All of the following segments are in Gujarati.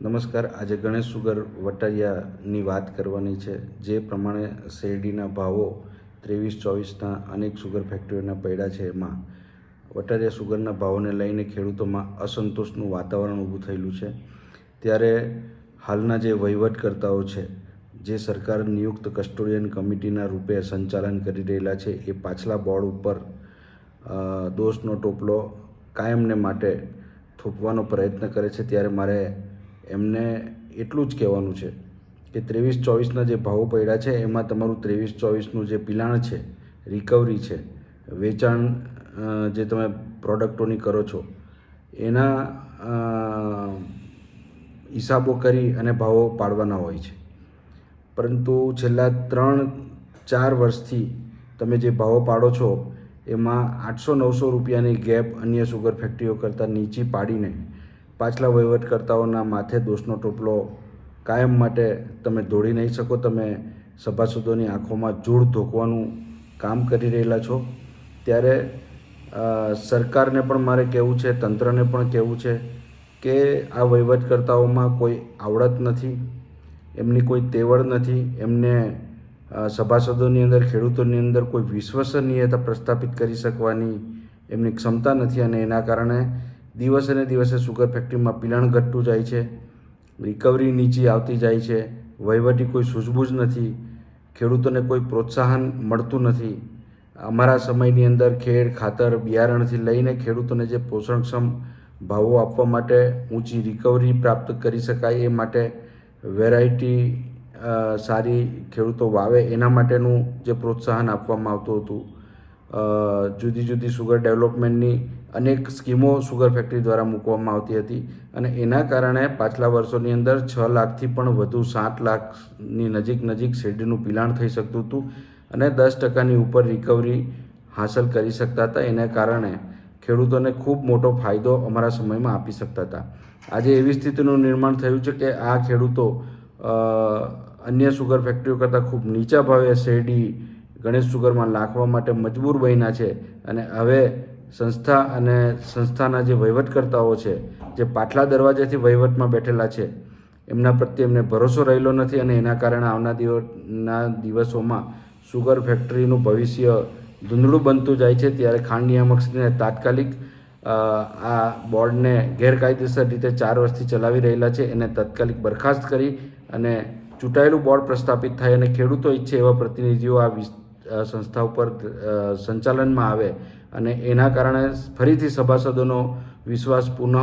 નમસ્કાર. આજે ગણેશ સુગર વટારિયાની વાત કરવાની છે. જે પ્રમાણે શેરડીના ભાવો ત્રેવીસ, ચોવીસના અનેક સુગર ફેક્ટરીઓના પડ્યા છે એમાં. વટારિયા સુગરના ભાવોને લઈને ખેડૂતોમાં અસંતોષનું વાતાવરણ ઊભું થયેલું છે. ત્યારે હાલના જે વહીવટકર્તાઓ છે, જે સરકાર નિયુક્ત કસ્ટોડિયન કમિટીના રૂપે સંચાલન કરી રહેલા છે, એ પાછલા બોર્ડ ઉપર દોષનો ટોપલો કાયમને માટે થોપવાનો પ્રયત્ન કરે છે. ત્યારે મારે એમને એટલું જ કહેવાનું છે કે ત્રેવીસ ચોવીસના જે ભાવો પડ્યા છે, એમાં તમારું ત્રેવીસ ચોવીસનું જે પિલાણ છે રિકવરી છે, વેચાણ જે તમે પ્રોડક્ટોની કરો છો, એના હિસાબો કરી અને ભાવો પાડવાના હોય છે. પરંતુ છેલ્લા ત્રણ, ચાર વર્ષથી તમે જે ભાવો પાડો છો, એમાં આઠસો નવસો રૂપિયાની ગેપ અન્ય સુગર ફેક્ટરીઓ કરતાં નીચી પાડીને પાછલા વહીવટકર્તાઓના માથે દોષનો ટોપલો કાયમ માટે તમે દોડી નહીં શકો, તમે સભાસદોની આંખોમાં જોડ ધોકવાનું કામ કરી રહેલા છો. ત્યારે સરકારને પણ મારે કહેવું છે, તંત્રને પણ કહેવું છે કે આ વહીવટકર્તાઓમાં કોઈ આવડત નથી, એમની કોઈ તેવડ નથી, એમને સભાસદોની અંદર, ખેડૂતોની અંદર કોઈ વિશ્વસનીયતા પ્રસ્થાપિત કરી શકવાની એમની ક્ષમતા નથી અને એના કારણે દિવસે ને દિવસે સુગર ફેક્ટરીમાં પિલાણ ઘટતું જાય છે રિકવરી નીચી આવતી જાય છે, વહીવટી કોઈ સૂઝબૂઝ નથી, ખેડૂતોને કોઈ પ્રોત્સાહન મળતું નથી. અમારા સમયની અંદર ખેડ, ખાતર, બિયારણથી લઈને ખેડૂતોને જે પોષણક્ષમ ભાવો આપવા માટે ઊંચી રિકવરી પ્રાપ્ત કરી શકાય એ માટે વેરાયટી સારી ખેડૂતો વાવે એના માટેનું જે પ્રોત્સાહન આપવામાં આવતું હતું. જુદી જુદી સુગર ડેવલપમેન્ટની અનેક સ્કીમો સુગર ફેક્ટરી દ્વારા મૂકવામાં આવતી હતી અને એના કારણે પાછલા વર્ષોની અંદર છ લાખથી પણ વધુ, સાત લાખની નજીક નજીક શેરડીનું પિલાણ થઈ શકતું હતું અને દસ ટકાની ઉપર રિકવરી હાંસલ કરી શકતા હતા. એના કારણે ખેડૂતોને ખૂબ મોટો ફાયદો અમારા સમયમાં આપી શકતા હતા. આજે એવી સ્થિતિનું નિર્માણ થયું છે કે આ ખેડૂતો અન્ય સુગર ફેક્ટરીઓ કરતાં ખૂબ નીચા ભાવે શેરડી ગણેશ સુગરમાં નાખવા માટે મજબૂર બન્યા છે અને હવે સંસ્થા અને સંસ્થાના જે વહીવટકર્તાઓ છે, જે પાટલા દરવાજાથી વહીવટમાં બેઠેલા છે, એમના પ્રત્યે એમને ભરોસો રહેલો નથી અને એના કારણે આવના દિવસના દિવસોમાં સુગર ફેક્ટરીનું ભવિષ્ય ધૂંધળું બનતું જાય છે. ત્યારે ખાંડ નિયામક શ્રીને તાત્કાલિક આ બોર્ડને ગેરકાયદેસર રીતે ચાર વર્ષથી ચલાવી રહેલા છે. એને તાત્કાલિક બરખાસ્ત કરી અને ચૂંટાયેલું બોર્ડ પ્રસ્થાપિત થાય અને ખેડૂતો ઈચ્છે એવા પ્રતિનિધિઓ આ સંસ્થા ઉપર સંચાલનમાં આવે. અને એના કારણે ફરીથી સભાસદોનો વિશ્વાસ પુનઃ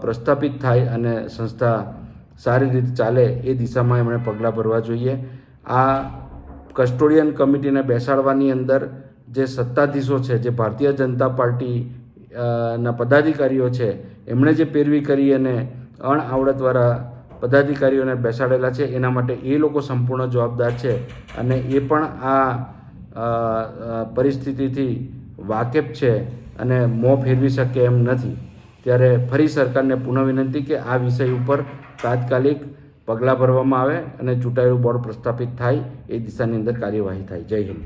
પ્રસ્થાપિત થાય અને સંસ્થા સારી રીતે ચાલે એ દિશામાં એમણે પગલાં ભરવા જોઈએ. આ કસ્ટોડિયન કમિટીને બેસાડવાની અંદર જે સત્તાધીશો છે, જે ભારતીય જનતા પાર્ટી ના પદાધિકારીઓ છે, એમણે જે પેરવી કરી અને અણઆવડતવાળા પદાધિકારીઓને બેસાડેલા છે, એના માટે એ લોકો સંપૂર્ણ જવાબદાર છે. અને એ પણ આ પરિસ્થિતિથી વાકેફ છે અને મોં ફેરવી શકે એમ નથી. ત્યારે ફરી સરકારને પુનઃ વિનંતી કે આ વિષય ઉપર તાત્કાલિક પગલાં ભરવામાં આવે અને ચૂંટાયેલું બોર્ડ પ્રસ્થાપિત થાય એ દિશાની અંદર કાર્યવાહી થાય. જય હિન્દ.